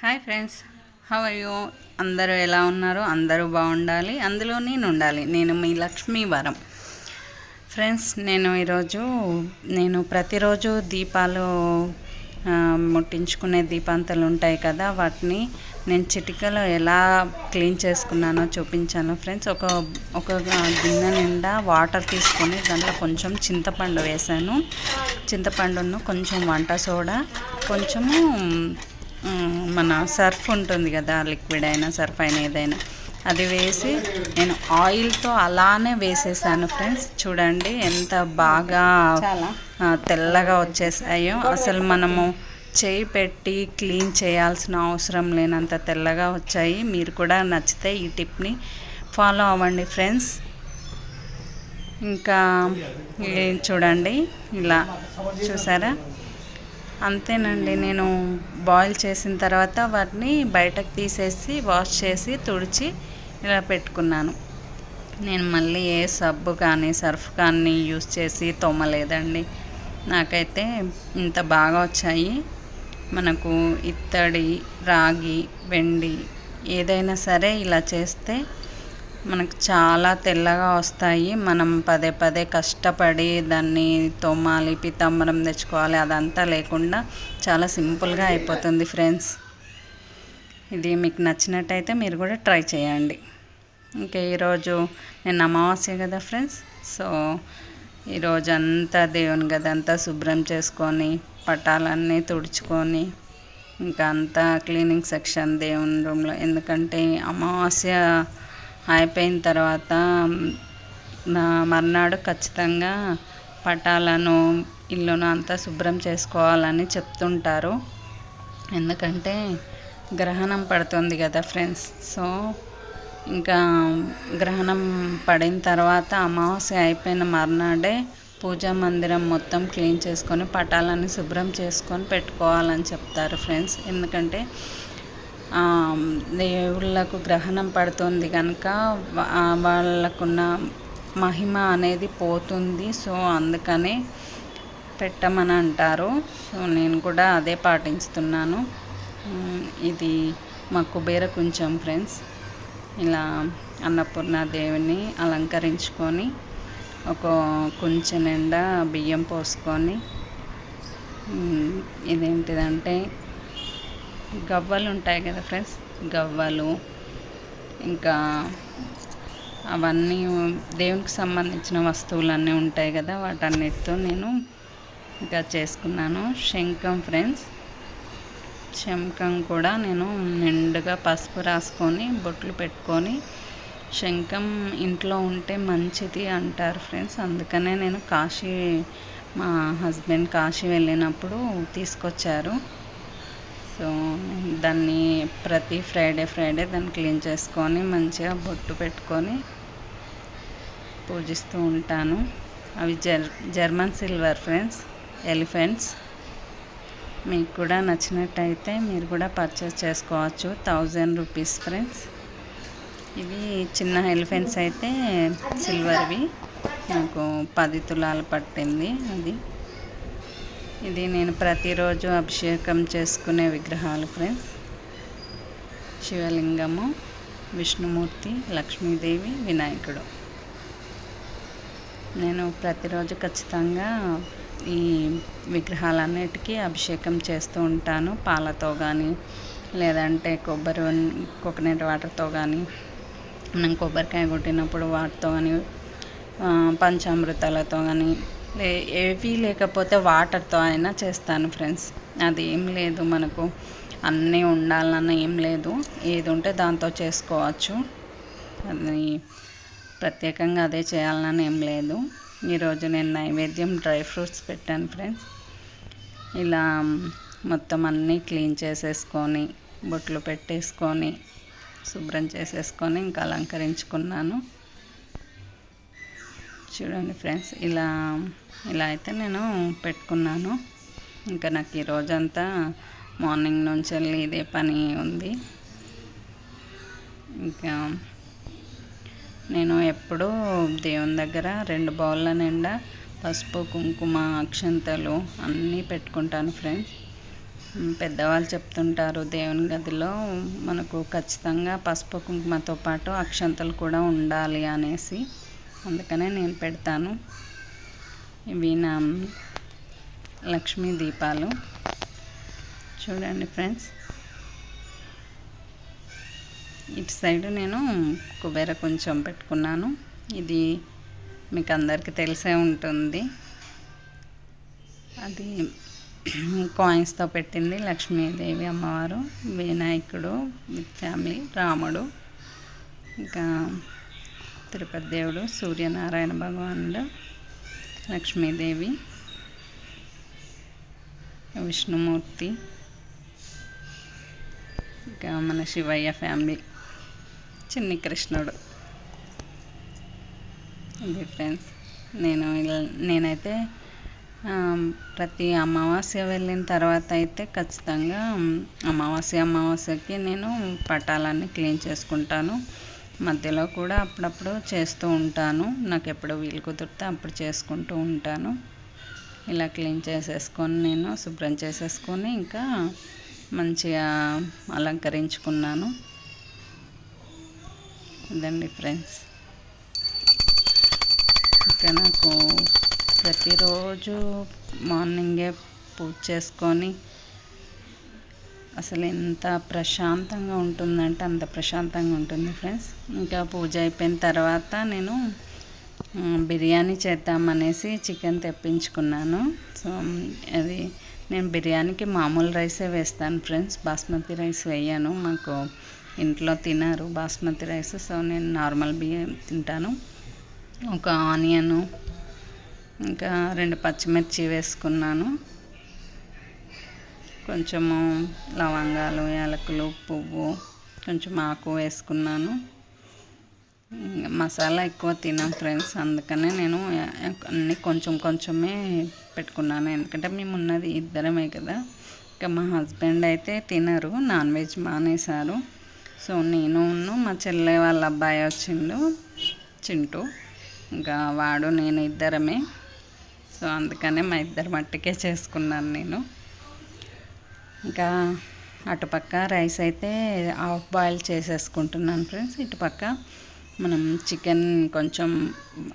Hi friends have అయ్యో అందరూ ఎలా ఉన్నారు? అందరూ బాగుండాలి. అందులో నేను ఉండాలి. నేను మీ లక్ష్మీ వరం. ఫ్రెండ్స్ నేను ఈరోజు నేను ప్రతిరోజు దీపాలు ముట్టించుకునే దీపాంతలు ఉంటాయి కదా వాటిని నేను చిటికలో ఎలా క్లీన్ చేసుకున్నానో చూపించాను. ఫ్రెండ్స్ ఒక ఒక గిన్నె నిండా వాటర్ తీసుకొని దాంట్లో కొంచెం చింతపండు వేసాను చింతపండును కొంచెం వంట సోడా కొంచెము మన సర్ఫ్ ఉంటుంది కదా లిక్విడ్ అయినా సర్ఫ్ అయినా ఏదైనా. అది వేసి నేను ఆయిల్తో అలానే వేసేసాను ఫ్రెండ్స్. చూడండి ఎంత బాగా తెల్లగా వచ్చేసాయో. అసలు మనము చేయి పెట్టి క్లీన్ చేయాల్సిన అవసరం లేనంత తెల్లగా వచ్చాయి. మీరు కూడా నచ్చితే ఈ టిప్ని ఫాలో అవ్వండి ఫ్రెండ్స్. ఇంకా చూడండి ఇలా చూసారా? అంతేనండి. నేను బాయిల్ చేసిన తర్వాత వాటిని బయటకు తీసేసి వాష్ చేసి తుడిచి ఇలా పెట్టుకున్నాను. నేను మళ్ళీ ఏ సబ్బు కానీ సర్ఫ్ కానీ యూస్ చేసి తోమలేదండి. నాకైతే ఇంత బాగా వచ్చాయి. మనకు ఇత్తడి రాగి వెండి ఏదైనా సరే ఇలా చేస్తే మనకు చాలా తెల్లగా వస్తాయి. మనం పదే పదే కష్టపడి దాన్ని తోమాలి పితాంబరం తెచ్చుకోవాలి అదంతా లేకుండా చాలా సింపుల్గా అయిపోతుంది ఫ్రెండ్స్. ఇది మీకు నచ్చినట్టయితే మీరు కూడా ట్రై చేయండి. ఇంకా ఈరోజు నేను అమావాస్య కదా ఫ్రెండ్స్. సో ఈరోజు అంతా దేవుని గది అంతా శుభ్రం చేసుకొని పటాలన్నీ తుడుచుకొని ఇంకా అంతా క్లీనింగ్ సెక్షన్ దేవుని రూమ్లో. ఎందుకంటే అమావాస్య అయిపోయిన తర్వాత నా మర్నాడు ఖచ్చితంగా పటాలను ఇల్లును అంతా శుభ్రం చేసుకోవాలని చెప్తుంటారు. ఎందుకంటే గ్రహణం పడుతుంది కదా ఫ్రెండ్స్. సో ఇంకా గ్రహణం పడిన తర్వాత అమావాస్య అయిపోయిన మర్నాడే పూజా మందిరం మొత్తం క్లీన్ చేసుకొని పటాలని శుభ్రం చేసుకొని పెట్టుకోవాలని చెప్తారు ఫ్రెండ్స్. ఎందుకంటే దేవుళ్ళకు గ్రహణం పడుతుంది కనుక వాళ్ళకున్న మహిమ అనేది పోతుంది. సో అందుకనే పెట్టమని అంటారు. సో నేను కూడా అదే పాటిస్తున్నాను ఇది మా కుబేర కొంచెం ఫ్రెండ్స్. ఇలా అన్నపూర్ణ దేవిని అలంకరించుకొని ఒక కొంచెం నిండా బియ్యం పోసుకొని ఇదేంటిదంటే గవ్వలు ఉంటాయి కదా ఫ్రెండ్స్? గవ్వలు ఇంకా అవన్నీ దేవునికి సంబంధించిన వస్తువులన్నీ ఉంటాయి కదా వాటన్నిటితో నేను ఇంకా చేసుకున్నాను. శంఖం ఫ్రెండ్స్. శంఖం కూడా నేను నిండుగా పసుపు రాసుకొని బొట్లు పెట్టుకొని శంఖం ఇంట్లో ఉంటే మంచిది అంటారు ఫ్రెండ్స్. అందుకనే నేను కాశీ మా హస్బెండ్ కాశీ వెళ్ళినప్పుడు తీసుకొచ్చారు. సో దాన్ని ప్రతి ఫ్రైడే ఫ్రైడే దాన్ని క్లీన్ చేసుకొని మంచిగా బొట్టు పెట్టుకొని పూజిస్తూ ఉంటాను. అవి జర్ జర్మన్ సిల్వర్ ఫ్రెండ్స్ ఎలిఫెంట్స్. మీకు కూడా నచ్చినట్టయితే మీరు కూడా పర్చేస్ చేసుకోవచ్చు. Thousand rupees friends. ఇవి చిన్న ఎలిఫెంట్స్ అయితే సిల్వర్వి. నాకు పది తులాలు పట్టింది అది. ఇది నేను ప్రతిరోజు అభిషేకం చేసుకునే విగ్రహాలు ఫ్రెండ్స్ శివలింగము విష్ణుమూర్తి లక్ష్మీదేవి వినాయకుడు. నేను ప్రతిరోజు ఖచ్చితంగా ఈ విగ్రహాలన్నిటికీ అభిషేకం చేస్తూ ఉంటాను. పాలతో కానీ లేదంటే కొబ్బరి కోకోనట్ వాటర్తో కానీ మనం కొబ్బరికాయ కొట్టినప్పుడు వాటితో కానీ పంచామృతాలతో కానీ లే ఏవి లేకపోతే వాటర్తో అయినా చేస్తాను ఫ్రెండ్స్. అది ఏం లేదు మనకు. అన్నీ ఉండాలన్న ఏం లేదు. ఏది ఉంటే దాంతో చేసుకోవచ్చు. అది ప్రత్యేకంగా అదే చేయాలని ఏం లేదు. ఈరోజు నేను నైవేద్యం డ్రై ఫ్రూట్స్ పెట్టాను ఫ్రెండ్స్. ఇలా మొత్తం అన్నీ క్లీన్ చేసేసుకొని బొట్లు పెట్టేసుకొని శుభ్రం చేసేసుకొని ఇంకా అలంకరించుకున్నాను. చూడండి ఫ్రెండ్స్ ఇలా ఇలా అయితే నేను పెట్టుకున్నాను. ఇంకా నాకు ఈ రోజంతా మార్నింగ్ నుంచి వెళ్ళి ఇదే పని ఉంది. ఇంకా నేను ఎప్పుడూ దేవుని దగ్గర రెండు బౌళ్ళ నిండా పసుపు కుంకుమ అక్షంతలు అన్నీ పెట్టుకుంటాను ఫ్రెండ్స్. పెద్దవాళ్ళు చెప్తుంటారు దేవుని గదిలో మనకు ఖచ్చితంగా పసుపు కుంకుమతో పాటు అక్షంతలు కూడా ఉండాలి అనేసి. అందుకనే నేను పెడతాను. ఇవి నా లక్ష్మీ దీపాలు. చూడండి ఫ్రెండ్స్. ఇటు సైడ్ నేను కుబేర కొంచెం పెట్టుకున్నాను. ఇది మీకు అందరికీ తెలిసే ఉంటుంది. అది కాయిన్స్తో పెట్టింది లక్ష్మీదేవి అమ్మవారు వినాయకుడు విత్ ఫ్యామిలీ రాముడు. ఇంకా తిరుపతి దేవుడు సూర్యనారాయణ భగవానుడు లక్ష్మీదేవి విష్ణుమూర్తి ఇంకా మన శివయ్య ఫ్యామిలీ చిన్ని కృష్ణుడు. ఇది ఫ్రెండ్స్ నేను నేనైతే ప్రతి అమావాస్య వెళ్ళిన తర్వాత అయితే ఖచ్చితంగా అమావాస్య అమావాస్యకి నేను పటాలన్నీ క్లీన్ చేసుకుంటాను. మధ్యలో కూడా అప్పుడప్పుడు చేస్తూ ఉంటాను. నాకు ఎప్పుడు వీలు కుదిరితే అప్పుడు చేసుకుంటూ ఉంటాను. ఇలా క్లీన్ చేసేసుకొని నేను శుభ్రం చేసేసుకొని ఇంకా మంచిగా అలంకరించుకున్నాను. ఇదండి ఫ్రెండ్స్. ఇంకా నాకు ప్రతిరోజు మార్నింగే పూజ చేసుకొని అసలు ఎంత ప్రశాంతంగా ఉంటుందంటే అంత ప్రశాంతంగా ఉంటుంది ఫ్రెండ్స్. ఇంకా పూజ అయిపోయిన తర్వాత నేను బిర్యానీ చేద్దామనేసి చికెన్ తెప్పించుకున్నాను. సో అది నేను బిర్యానీకి మామూలు రైసే వేస్తాను ఫ్రెండ్స్. బాస్మతి రైస్ వేయను మాకు ఇంట్లో తినరు బాస్మతి రైస్. సో నేను నార్మల్ బియ్యం తింటాను. ఒక ఆనియను ఇంకా రెండు పచ్చిమిర్చి వేసుకున్నాను. కొంచెము లవంగాలు యాలకులు పువ్వు కొంచెం ఆకు వేసుకున్నాను. ఇంకా మసాలా ఎక్కువ తినాం ఫ్రెండ్స్ అందుకనే నేను అన్ని కొంచెం కొంచెమే పెట్టుకున్నాను. ఎందుకంటే మేము ఉన్నది ఇద్దరమే కదా. ఇంకా మా హస్బెండ్ అయితే తినరు నాన్ వెజ్ మానేశారు. సో నేను మా చెల్లె వాళ్ళ అబ్బాయి వచ్చిండు చింటూ. ఇంకా వాడు నేను ఇద్దరమే. సో అందుకనే మా ఇద్దరు మట్టికే చేసుకున్నాను నేను. ఇంకా అటుపక్క రైస్ అయితే హాఫ్ బాయిల్ చేసేసుకుంటున్నాను ఫ్రెండ్స్. ఇటుపక్క మనం చికెన్ కొంచెం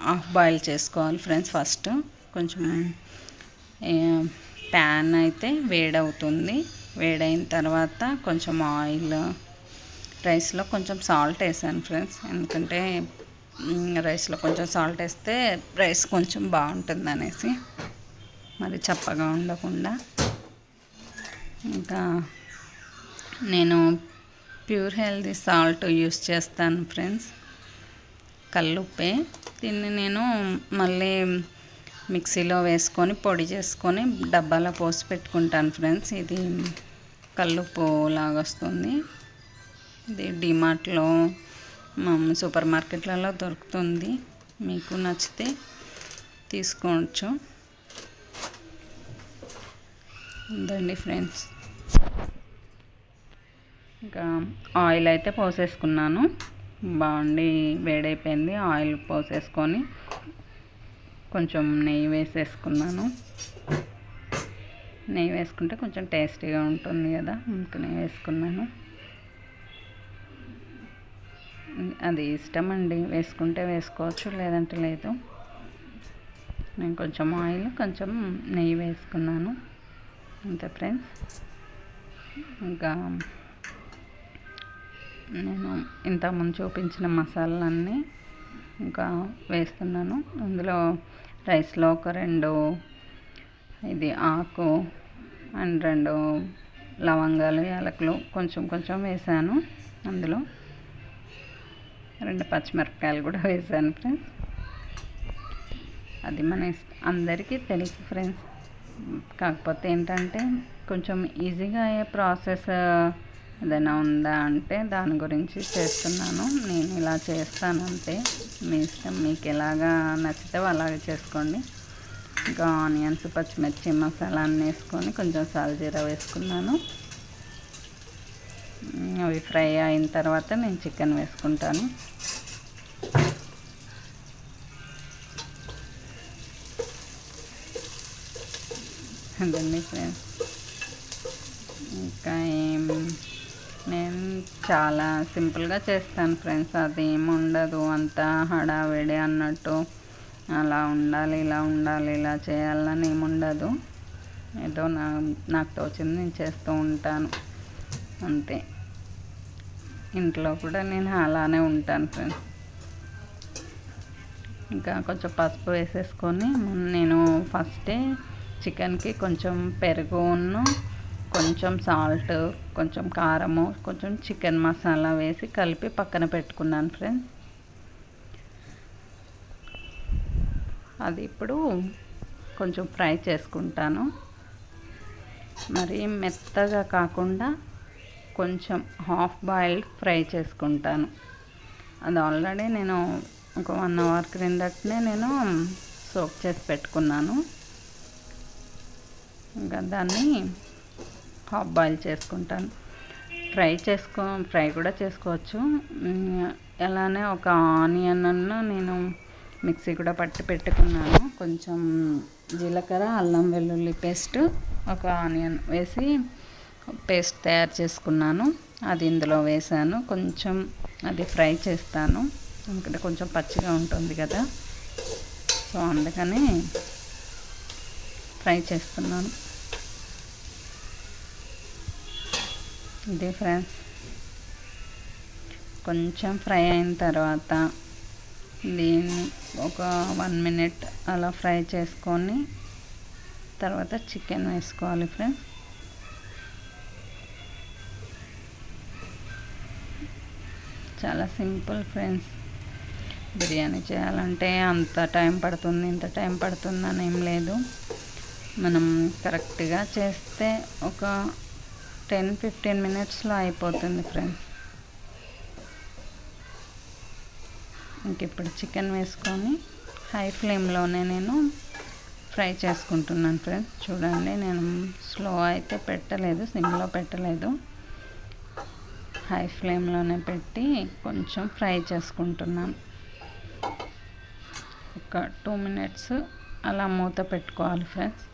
హాఫ్ బాయిల్ చేసుకోవాలి ఫ్రెండ్స్ ఫస్ట్. కొంచెం ప్యాన్ అయితే వేడవుతుంది. వేడైన తర్వాత కొంచెం ఆయిల్ రైస్లో కొంచెం సాల్ట్ వేసాను ఫ్రెండ్స్. ఎందుకంటే రైస్లో కొంచెం సాల్ట్ వేస్తే రైస్ కొంచెం బాగుంటుంది అనేసి. మరి చప్పగా ఉండకుండా. ఇంకా నేను ప్యూర్ హెల్దీ సాల్ట్ యూస్ చేస్తాను ఫ్రెండ్స్. కల్లుప్పే. దీన్ని నేను మళ్ళీ మిక్సీలో వేసుకొని పొడి చేసుకొని డబ్బాలో పోసి పెట్టుకుంటాను ఫ్రెండ్స్. ఇది కల్లుప్పు లాగా వస్తుంది ఇది డిమార్ట్లో సూపర్ మార్కెట్లలో దొరుకుతుంది. మీకు నచ్చితే తీసుకోవచ్చు. ఉందండి ఫ్రెండ్స్. ఇంకా ఆయిల్ అయితే పోసేసుకున్నాను. బాగుండి వేడైపోయింది. ఆయిల్ పోసేసుకొని కొంచెం నెయ్యి వేసేసుకున్నాను. నెయ్యి వేసుకుంటే కొంచెం టేస్టీగా ఉంటుంది కదా అందుకని వేసుకున్నాను. అది ఇష్టం అండి. వేసుకుంటే వేసుకోవచ్చు లేదంటే లేదు. నేను కొంచెం ఆయిల్ కొంచెం నెయ్యి వేసుకున్నాను. అంతే ఫ్రెండ్స్ ఇంకా నేను ఇంతకుముందు చూపించిన మసాలాలన్నీ ఇంకా వేస్తున్నాను అందులో రైస్లో ఒక రెండు ఇది ఆకు అండ్ రెండు లవంగాలు యాలకులు కొంచెం కొంచెం వేసాను అందులో రెండు పచ్చిమిరపకాయలు కూడా వేసాను ఫ్రెండ్స్ అది మన అందరికీ తెలుసు ఫ్రెండ్స్ కాకపోతే ఏంటంటే కొంచెం ఈజీగా అయ్యే ప్రాసెస్ ఏదైనా ఉందా అంటే దాని గురించి చేస్తున్నాను. నేను ఇలా చేస్తాను అంతే మీ ఇష్టం. మీకు ఎలాగా నచ్చితే అలాగే చేసుకోండి. ఇంకా ఆనియన్స్ పచ్చిమిర్చి మసాలా అన్నీ వేసుకొని కొంచెం సాల్జీరా వేసుకున్నాను. అవి ఫ్రై అయిన తర్వాత నేను చికెన్ వేసుకుంటాను. అదండి ఫ్రెండ్స్ ఇంకా ఏం నేను చాలా సింపుల్గా చేస్తాను ఫ్రెండ్స్. అది ఉండదు. అంతా హడావిడి అన్నట్టు అలా ఉండాలి ఇలా ఉండాలి ఇలా చేయాలని ఏమి ఉండదు. ఏదో నా నాకు తోచింది నేను చేస్తూ ఉంటాను. అంతే. ఇంట్లో కూడా నేను అలానే ఉంటాను ఫ్రెండ్స్. ఇంకా కొంచెం పసుపు వేసేసుకొని నేను ఫస్టే చికెన్కి కొంచెం పెరుగును కొంచెం సాల్ట్ కొంచెం కారము కొంచెం చికెన్ మసాలా వేసి కలిపి పక్కన పెట్టుకున్నాను ఫ్రెండ్స్. అది ఇప్పుడు కొంచెం ఫ్రై చేసుకుంటాను. మరి మెత్తగా కాకుండా కొంచెం హాఫ్ బాయిల్డ్ ఫ్రై చేసుకుంటాను. అది ఆల్రెడీ నేను ఒక వన్ అవర్ క్రిందటనే నేను సోక్ చేసి పెట్టుకున్నాను. ఇంకా దాన్ని హాఫ్ బాయిల్ చేసుకుంటాను. ఫ్రై చేసుకో ఫ్రై కూడా చేసుకోవచ్చు. అలానే ఒక ఆనియన్ నేను మిక్సీ కూడా పట్టి పెట్టుకున్నాను. కొంచెం జీలకర్ర అల్లం వెల్లుల్లి పేస్ట్ ఒక ఆనియన్ వేసి పేస్ట్ తయారు చేసుకున్నాను. అది ఇందులో వేసాను. కొంచెం అది ఫ్రై చేస్తాను. ఎందుకంటే కొంచెం పచ్చిగా ఉంటుంది కదా. సో అందుకని ఫ్రై చేస్తున్నాను. ఇది ఫ్రెండ్స్. కొంచెం ఫ్రై అయిన తర్వాత దీన్ని ఒక వన్ మినిట్ అలా ఫ్రై చేసుకొని తర్వాత చికెన్ వేసుకోవాలి ఫ్రెండ్స్. చాలా సింపుల్ ఫ్రెండ్స్. బిర్యానీ చేయాలంటే అంత టైం పడుతుంది ఇంత టైం పడుతుంది అని ఏం లేదు. మనం కరెక్ట్గా చేస్తే ఒక టెన్ ఫిఫ్టీన్ మినిట్స్లో అయిపోతుంది ఫ్రెండ్స్. ఇంక ఇప్పుడు చికెన్ వేసుకొని హై ఫ్లేమ్లోనే నేను ఫ్రై చేసుకుంటున్నాను ఫ్రెండ్స్. చూడండి నేను స్లో అయితే పెట్టలేదు సిమ్లో పెట్టలేదు. హై ఫ్లేమ్లోనే పెట్టి కొంచెం ఫ్రై చేసుకుంటున్నాను. ఒక టూ మినిట్స్ అలా మూత పెట్టుకోవాలి ఫ్రెండ్స్.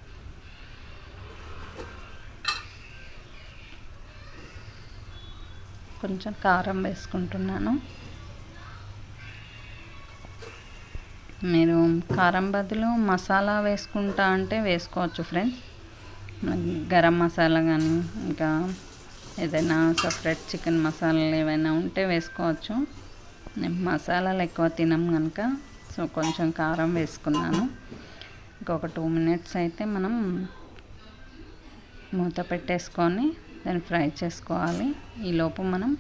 కొంచెం కారం వేసుకుంటున్నాను. మీరు కారం బదులు మసాలా వేసుకుంటా అంటే వేసుకోవచ్చు ఫ్రెండ్స్. గరం మసాలా కానీ ఇంకా ఏదైనా సపరేట్ చికెన్ మసాలాలు ఏవైనా ఉంటే వేసుకోవచ్చు. నేను మసాలాలు ఎక్కువ తినం కనుక సో కొంచెం కారం వేసుకున్నాను. ఇంకొక టూ మినిట్స్ అయితే మనం మూత పెట్టేసుకొని దాన్ని ఫ్రై చేసుకోవాలి. ఈలోపు మనం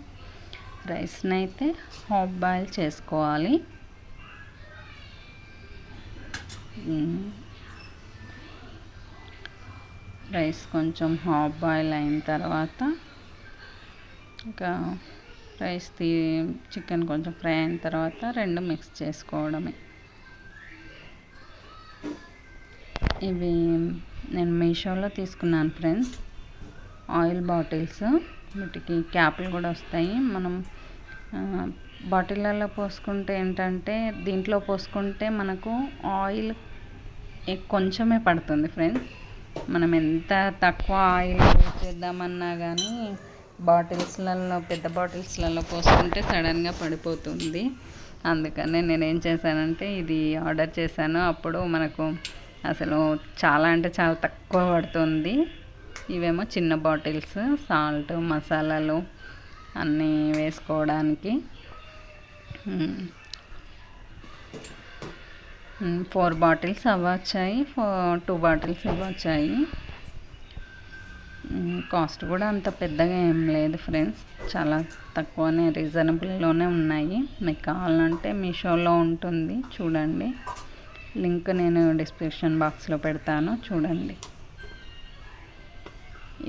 రైస్ని అయితే హాఫ్ బాయిల్ చేసుకోవాలి. రైస్ కొంచెం హాఫ్ బాయిల్ అయిన తర్వాత ఇంకా రైస్ తీ చికెన్ కొంచెం ఫ్రై అయిన తర్వాత రెండు మిక్స్ చేసుకోవడమే. ఇవి నేను మీషోలో తీసుకున్నాను ఫ్రెండ్స్. ఆయిల్ బాటిల్స్ వీటికి క్యాప్లు కూడా వస్తాయి. మనం బాటిళ్ళల్లో పోసుకుంటే ఏంటంటే దీంట్లో పోసుకుంటే మనకు ఆయిల్ కొంచెమే పడుతుంది ఫ్రెండ్స్. మనం ఎంత తక్కువ ఆయిల్ చేద్దామన్నా కానీ బాటిల్స్లలో పెద్ద బాటిల్స్లలో పోసుకుంటే సడన్గా పడిపోతుంది. అందుకనే నేనేం చేశానంటే ఇది ఆర్డర్ చేశాను. అప్పుడు మనకు అసలు చాలా అంటే చాలా తక్కువ పడుతుంది. ఇవేమో చిన్న బాటిల్స్ సాల్ట్ మసాలాలు అన్నీ వేసుకోవడానికి. ఫోర్ బాటిల్స్ అవ్వచ్చాయి ఫోర్ టూ బాటిల్స్ ఇవ్వచ్చాయి కాస్ట్ కూడా అంత పెద్దగా ఏం లేదు ఫ్రెండ్స్. చాలా తక్కువనే రీజనబుల్లోనే ఉన్నాయి. మీకు కావాలంటే మీషోలో ఉంటుంది చూడండి. లింక్ నేను డిస్క్రిప్షన్ బాక్స్లో పెడతాను చూడండి.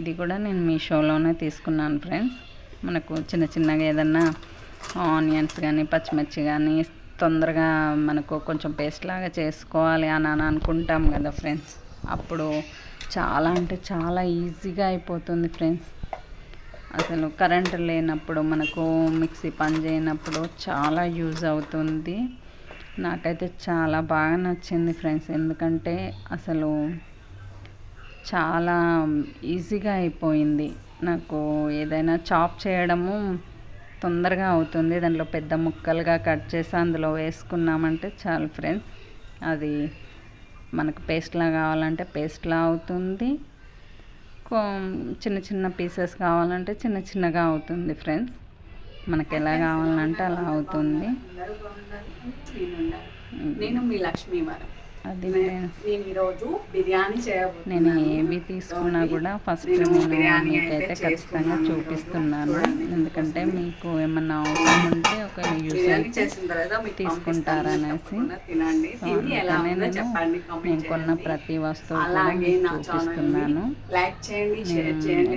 ఇది కూడా నేను మీషోలోనే తీసుకున్నాను ఫ్రెండ్స్. మనకు చిన్న చిన్నగా ఏదన్నా ఆనియన్స్ కానీ పచ్చిమిర్చి కానీ తొందరగా మనకు కొంచెం పేస్ట్ లాగా చేసుకోవాలి అని అని అనుకుంటాం కదా ఫ్రెండ్స్. అప్పుడు చాలా అంటే చాలా ఈజీగా అయిపోతుంది ఫ్రెండ్స్. అసలు కరెంట్ లేనప్పుడు మనకు మిక్సీ పని చేయనప్పుడు చాలా యూజ్ అవుతుంది. నాకైతే చాలా బాగా నచ్చింది ఫ్రెండ్స్. ఎందుకంటే అసలు చాలా ఈజీగా అయిపోయింది. నాకు ఏదైనా చాప్ చేయడము తొందరగా అవుతుంది. దాంట్లో పెద్ద ముక్కలుగా కట్ చేసి అందులో వేసుకున్నామంటే చాలు ఫ్రెండ్స్. అది మనకు పేస్ట్లా కావాలంటే పేస్ట్లా అవుతుంది. చిన్న చిన్న పీసెస్ కావాలంటే చిన్న చిన్నగా అవుతుంది ఫ్రెండ్స్. మనకు ఎలా కావాలంటే అలా అవుతుంది. నేను మీ లక్ష్మీవారం. అది నేను ఈరోజు బిర్యానీ నేను ఏవి తీసుకున్నా కూడా ఫస్ట్ నేను మీకైతే ఖచ్చితంగా చూపిస్తున్నాను. ఎందుకంటే మీకు ఏమన్నా అవసరం ఉంటే ఒక అయితే తీసుకుంటారనేసి నేను నేను కొన్న ప్రతి వస్తువు కూడా చూపిస్తున్నాను.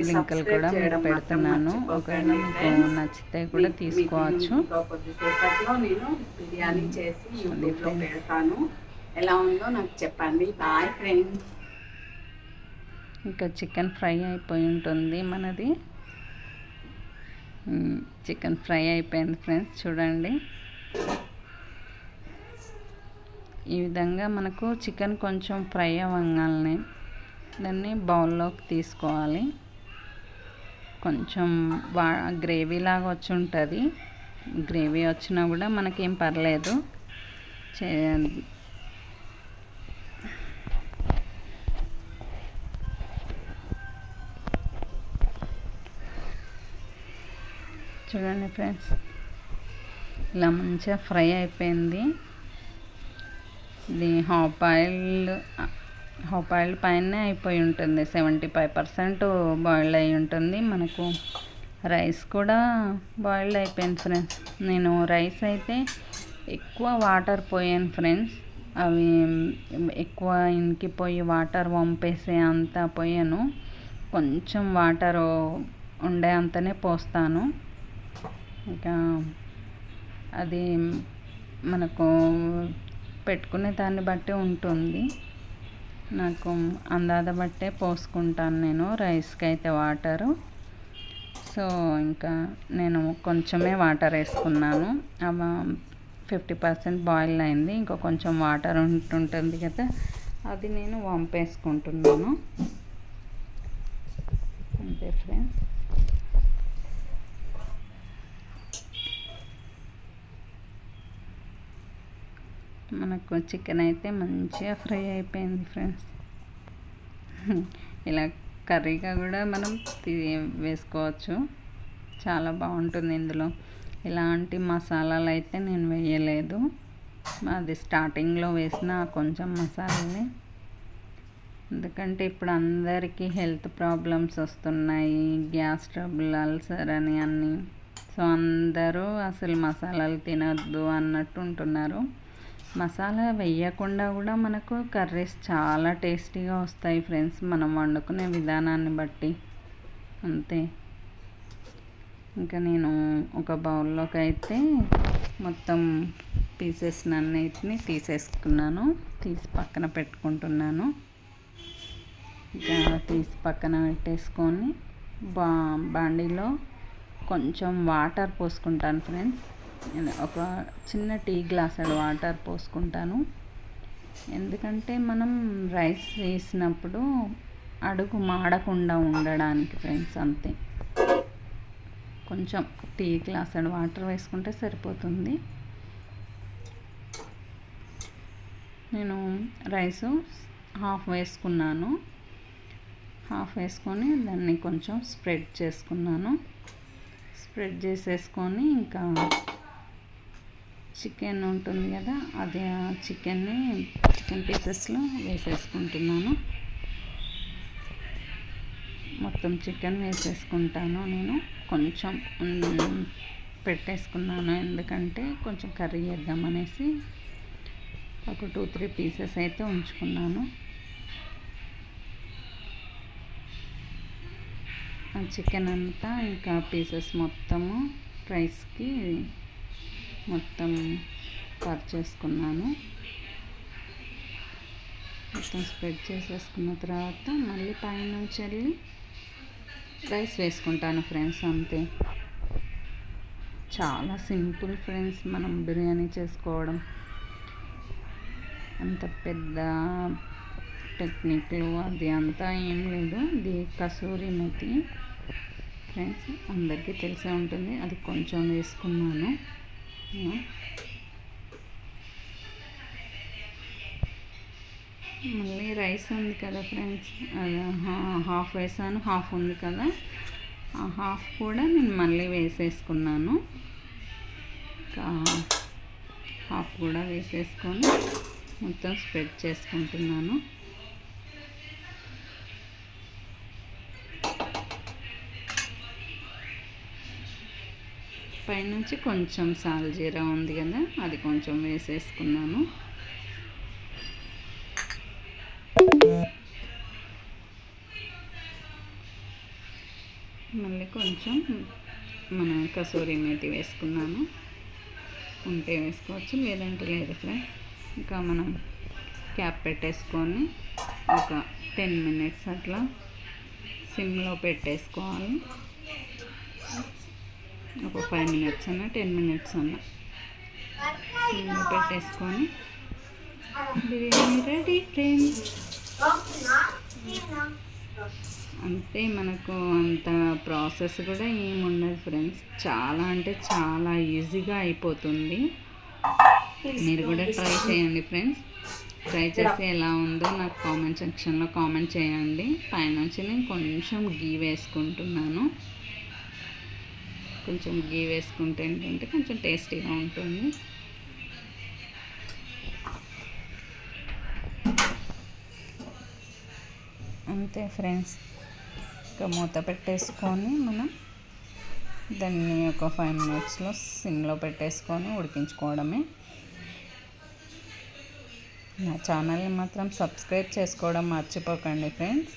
లింకులు కూడా మీకు పెడుతున్నాను. ఒకవేళ మీకు నచ్చితే కూడా తీసుకోవచ్చు. నేను బిర్యానీ చేసి యూట్యూబ్లో పెడతాను. ఎలా ఉందో నాకు చెప్పండి. Bye friends. ఇంకా చికెన్ ఫ్రై అయిపోయి ఉంటుంది మనది. చికెన్ ఫ్రై అయిపోయింది ఫ్రెండ్స్ చూడండి. ఈ విధంగా మనకు చికెన్ కొంచెం ఫ్రై అవ్వగానే దాన్ని బౌల్లోకి తీసుకోవాలి. కొంచెం వా గ్రేవీ లాగా వచ్చి ఉంటుంది. గ్రేవీ వచ్చినా కూడా మనకేం పర్లేదు. చే చూడండి ఫ్రెండ్స్. ఇలా మంచిగా ఫ్రై అయిపోయింది. ఇది హాఫ్ ఆయిల్ హాఫ్ ఆయిల్ పైన అయిపోయి ఉంటుంది. సెవెంటీ ఫైవ్ పర్సెంట్ బాయిల్ అయి ఉంటుంది. మనకు రైస్ కూడా బాయిల్డ్ అయిపోయింది ఫ్రెండ్స్. నేను రైస్ అయితే ఎక్కువ వాటర్ పోయాను ఫ్రెండ్స్. అవి ఎక్కువ ఇంకిపోయి వాటర్ వంపేసే అంతా పోయాను. కొంచెం వాటర్ ఉండే అంతనే పోస్తాను. ఇంకా అది మనకు పెట్టుకునే దాన్ని బట్టి ఉంటుంది. నాకు అందాద బట్టే పోసుకుంటాను నేను రైస్కి అయితే వాటరు. సో ఇంకా నేను కొంచెమే వాటర్ వేసుకున్నాను. ఫిఫ్టీ పర్సెంట్ బాయిల్ అయింది. ఇంకా కొంచెం వాటర్ ఉంటుంటుంది కదా అది నేను వంపేసుకుంటున్నాను. అంతే ఫ్రెండ్స్. మనకు చికెన్ అయితే మంచిగా ఫ్రై అయిపోయింది ఫ్రెండ్స్ ఇలా కర్రీగా కూడా మనం వేసుకోవచ్చు. చాలా బాగుంటుంది ఇందులో. ఇలాంటి మసాలాలు అయితే నేను వేయలేదు. అది స్టార్టింగ్లో వేసిన కొంచెం మసాలాలే. ఎందుకంటే ఇప్పుడు అందరికీ హెల్త్ ప్రాబ్లమ్స్ వస్తున్నాయి గ్యాస్ ట్రబుల్ అల్సర్ అని అన్నీ. సో అందరూ అసలు మసాలాలు తినద్దు అన్నట్టు ఉంటున్నారు. మసాలా వేయకుండా కూడా మనకు కర్రీస్ చాలా టేస్టీగా వస్తాయి ఫ్రెండ్స్. మనం వండుకునే విధానాన్ని బట్టి. అంతే. ఇంకా నేను ఒక బౌల్లోకి అయితే మొత్తం పీసెస్ అన్నిటిని తీసేసుకున్నాను. తీసి పక్కన పెట్టుకుంటున్నాను. ఇంకా తీసి పక్కన పెట్టేసుకొని బా బాండీలో కొంచెం వాటర్ పోసుకుంటాను ఫ్రెండ్స్. ఒక చిన్న టీ గ్లాస్ వాటర్ పోసుకుంటాను. ఎందుకంటే మనం రైస్ వేసినప్పుడు అడుగు మాడకుండా ఉండడానికి ఫ్రెండ్స్ అంతే. కొంచెం టీ గ్లాస్ వాటర్ వేసుకుంటే సరిపోతుంది. నేను రైసు హాఫ్ వేసుకున్నాను. హాఫ్ వేసుకొని దాన్ని కొంచెం స్ప్రెడ్ చేసుకున్నాను. స్ప్రెడ్ చేసేసుకొని ఇంకా చికెన్ ఉంటుంది కదా అది చికెన్ని చికెన్ పీసెస్లో వేసేసుకుంటున్నాను. మొత్తం చికెన్ వేసేసుకుంటాను నేను. కొంచెం పెట్టేసుకున్నాను ఎందుకంటే కొంచెం కర్రీ చేద్దామనేసి ఒక టూ త్రీ పీసెస్ అయితే ఉంచుకున్నాను. ఆ చికెన్ అంతా ఇంకా పీసెస్ మొత్తము రైస్కి మొత్తం కట్ చేసుకున్నాను. మొత్తం స్ప్రెడ్ చేసేసుకున్న తర్వాత మళ్ళీ పైనుంచి వెళ్ళి రైస్ వేసుకుంటాను ఫ్రెండ్స్ అంతే. చాలా సింపుల్ ఫ్రెండ్స్ మనం బిర్యానీ చేసుకోవడం. అంత పెద్ద టెక్నిక్లు అది అంతా ఏం లేదు. ఇది కసూరి మెతి. ఫ్రెండ్స్ అందరికీ తెలిసే ఉంటుంది. అది కొంచెం వేసుకున్నాను. మళ్ళీ రైస్ ఉంది కదా ఫ్రెండ్స్. హాఫ్ వేసాను హాఫ్ ఉంది కదా. ఆ హాఫ్ కూడా నేను మళ్ళీ వేసేసుకున్నాను. ఇంకా హాఫ్ కూడా వేసేసుకొని మొత్తం స్ప్రెడ్ చేసుకుంటున్నాను. పైనుంచి కొంచెం సాల్జీరా ఉంది కదా అది కొంచెం వేసేసుకున్నాను. మళ్ళీ కొంచెం మన కసూరి మేతి వేసుకున్నాను. ఉంటే వేసుకోవచ్చు లేదంటే లేదు ఫ్రెండ్స్ ఇంకా మనం క్యాప్ పెట్టేసుకొని ఒక టెన్ మినిట్స్ అట్లా సిమ్లో పెట్టేసుకోవాలి. ఒక ఫైవ్ మినిట్స్ అన్న టెన్ మినిట్స్ అన్న. సిమ్లో పెట్టేసుకొని బిర్యానీ రెడీ ఫ్రెండ్స్. అంతే మనకు అంత ప్రాసెస్ కూడా ఏముండదు ఫ్రెండ్స్. చాలా అంటే చాలా ఈజీగా అయిపోతుంది. మీరు కూడా ట్రై చేయండి ఫ్రెండ్స్. ట్రై చేసి ఎలా ఉందో నాకు కామెంట్ సెక్షన్లో కామెంట్ చేయండి. పైనుంచి నేను కొంచెం గీ వేసుకుంటున్నాను. కొంచెం గీ వేసుకుంటే ఏంటంటే కొంచెం టేస్టీగా ఉంటుంది. అంతే ఫ్రెండ్స్. ఇంకా మూత పెట్టేసుకొని మనం దాన్ని ఒక ఫైవ్ మినిట్స్లో సిమ్లో పెట్టేసుకొని ఉడికించుకోవడమే. నా ఛానల్ని మాత్రం సబ్స్క్రైబ్ చేసుకోవడం మర్చిపోకండి ఫ్రెండ్స్.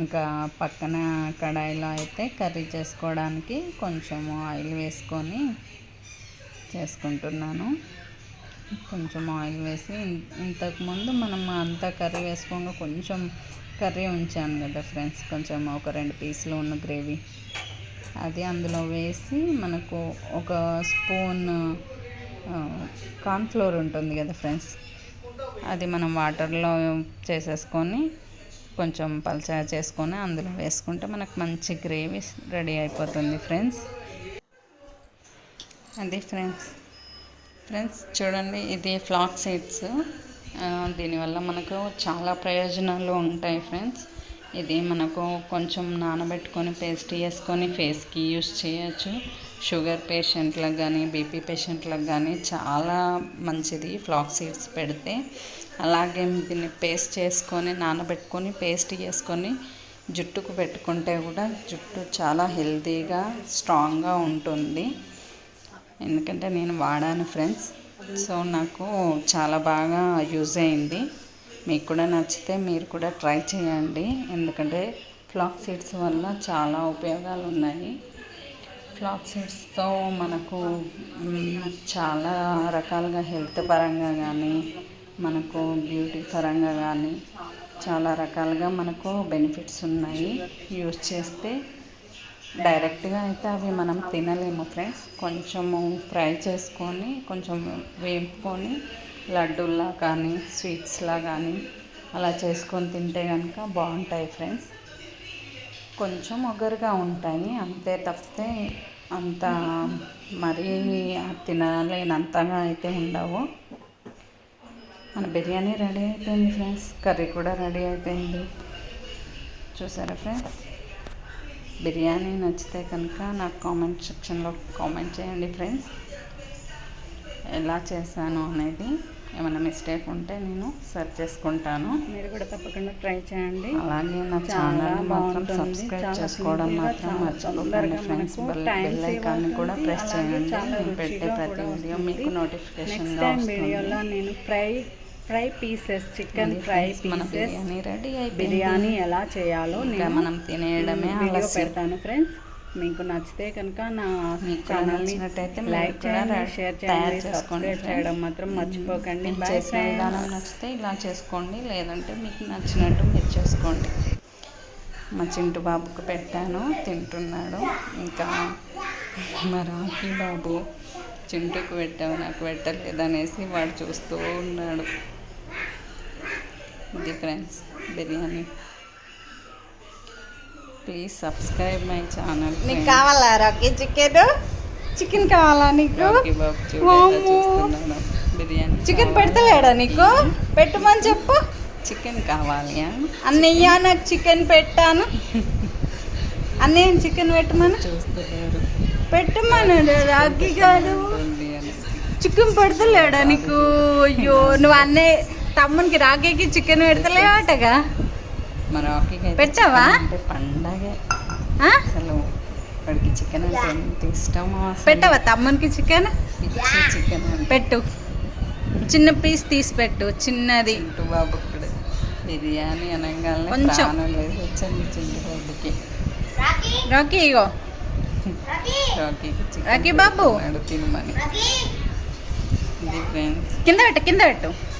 ఇంకా పక్కన కడాయిలో అయితే కర్రీ చేసుకోవడానికి కొంచెం ఆయిల్ వేసుకొని చేసుకుంటున్నాను. కొంచెం ఆయిల్ వేసి ఇంతకుముందు మనం అంతా కర్రీ వేసుకోగా కొంచెం కర్రీ ఉంచాను కదా ఫ్రెండ్స్ కొంచెం ఒక రెండు పీసులు ఉన్న గ్రేవీ. అది అందులో వేసి మనకు ఒక స్పూన్ కార్న్ఫ్లోర్ ఉంటుంది కదా ఫ్రెండ్స్ అది మనం వాటర్లో చేసేసుకొని కొంచెం పలచగా చేసుకొని అందులో వేసుకుంటే మనకు మంచి గ్రేవీ రెడీ అయిపోతుంది ఫ్రెండ్స్. అది ఫ్రెండ్స్. ఫ్రెండ్స్ చూడండి ఇది ఫ్లాక్ సీడ్స్. దీనివల్ల మనకు చాలా ప్రయోజనాలు ఉంటాయి ఫ్రెండ్స్. ఇది మనకు కొంచెం నానబెట్టుకొని పేస్ట్ చేసుకొని ఫేస్కి యూస్ చేయొచ్చు. షుగర్ పేషెంట్లకు కానీ బీపీ పేషెంట్లకు కానీ చాలా మంచిది ఫ్లాక్ సీడ్స్ పెడితే. అలాగే దీన్ని పేస్ట్ చేసుకొని నానబెట్టుకొని పేస్ట్ చేసుకొని జుట్టుకు పెట్టుకుంటే కూడా జుట్టు చాలా హెల్తీగా స్ట్రాంగ్గా ఉంటుంది. ఎందుకంటే నేను వాడాను ఫ్రెండ్స్. సో నాకు చాలా బాగా యూజ్ అయింది. మీకు కూడా నచ్చితే మీరు కూడా ట్రై చేయండి. ఎందుకంటే ఫ్లాక్ సీడ్స్ వల్ల చాలా ఉపయోగాలు ఉన్నాయి. ఫ్లాక్ సీడ్స్తో మనకు చాలా రకాలుగా హెల్త్ పరంగా కానీ మనకు బ్యూటీ పరంగా కానీ చాలా రకాలుగా మనకు బెనిఫిట్స్ ఉన్నాయి. యూజ్ చేస్తే డైరెక్ట్గా అయితే అవి మనం తినలేము ఫ్రెండ్స్ కొంచెము ఫ్రై చేసుకొని కొంచెం వేపుకొని లడ్డూల్లా కానీ స్వీట్స్లా కానీ అలా చేసుకొని తింటే కనుక బాగుంటాయి ఫ్రెండ్స్ కొంచెం ఒగరుగా ఉంటాయి. అంతే తప్పితే అంత మరీ తినలేనంతగా అయితే ఉండవు. మన బిర్యానీ రెడీ అయిపోయింది ఫ్రెండ్స్. కర్రీ కూడా రెడీ అయిపోయింది. చూసారా ఫ్రెండ్స్? బిర్యానీ నచ్చితే కనుక నాకు కామెంట్ సెక్షన్లో కామెంట్ చేయండి ఫ్రెండ్స్. ఎలా చేశాను అనేది ఏమైనా మిస్టేక్ ఉంటే నేను సెర్చ్ చేసుకుంటాను. మీరు కూడా తప్పకుండా ట్రై చేయండి. అలాగే నా ఛానల్ మాత్రం. సబ్స్క్రైబ్ చేసుకోవడం మాత్రం మర్చిపోకండి ఫ్రెండ్స్. బెల్ ఐకాన్ని కూడా. ప్రెస్ చేయండి. నేను పెట్టే ప్రతి వీడియో. మీకు నోటిఫికేషన్గా వస్తుంది. నేను fry fry pieces chicken fry pieces. Biryani ready biryani ఎలా చేయాలో నేను మనం తినేయడమే వీడియో పెడతాను ఫ్రెండ్స్. మీకు నచ్చితే కనుక నా ఛానల్ని లైక్ చేయండి షేర్ చేయండి సబ్స్క్రైబ్. చేయడం మాత్రం మర్చిపోకండి. చేసిన విధానం నచ్చితే ఇలా చేసుకోండి లేదంటే మీకు నచ్చినట్టు మీరు చేసుకోండి. మా చింటు బాబుకు పెట్టాను తింటున్నాడు. ఇంకా మా రాఖీ బాబు చింటుకు పెట్టావు నాకు పెట్టలేదనేసి వాడు చూస్తూ ఉన్నాడు. ఇది friends biryani. Please subscribe my channel నీకు కావాలా రాకీ చికెన్? చికెన్ కావాలా నీకు? బిర్యానీ చికెన్ పెడతలేడా నీకు? పెట్టమని చెప్పు. చికెన్ కావాలి? అన్నయ్య నాకు చికెన్ పెట్టాను. అన్నయ్య చికెన్ పెట్టమను? చూస్తున్నారు పెట్టమను రాఖీ కాదు బిర్యానీ. చికెన్ పెడతలేడా నీకు? అయ్యో నువ్వు అన్నయ్య తమ్మునికి రాఖీకి చికెన్ పెడతలేవాటగా మన రాకీకి అయితే పెట్టావా? పండగే. ఆ? అసలు వాడికి చికెన్ అంటే ఎంత ఇష్టమో పెట్టవా తమ్మునికి చికెన్? చికెన్ పెట్టు. చిన్న పీస్ తీసి పెట్టు చిన్నది. బాబు కూడా బిర్యానీ అనగానే కొంచెం. బాబుకి. రాఖీ. ఇగో. రాకీకి చికెన్ రాకీ బాబు. తినమని. కింద పెట్టు కింద పెట్టు.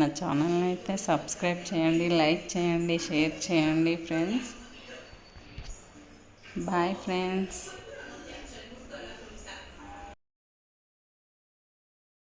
నా ఛానల్ని అయితే సబ్స్క్రైబ్ చేయండి లైక్ చేయండి షేర్ చేయండి ఫ్రెండ్స్. Bye friends.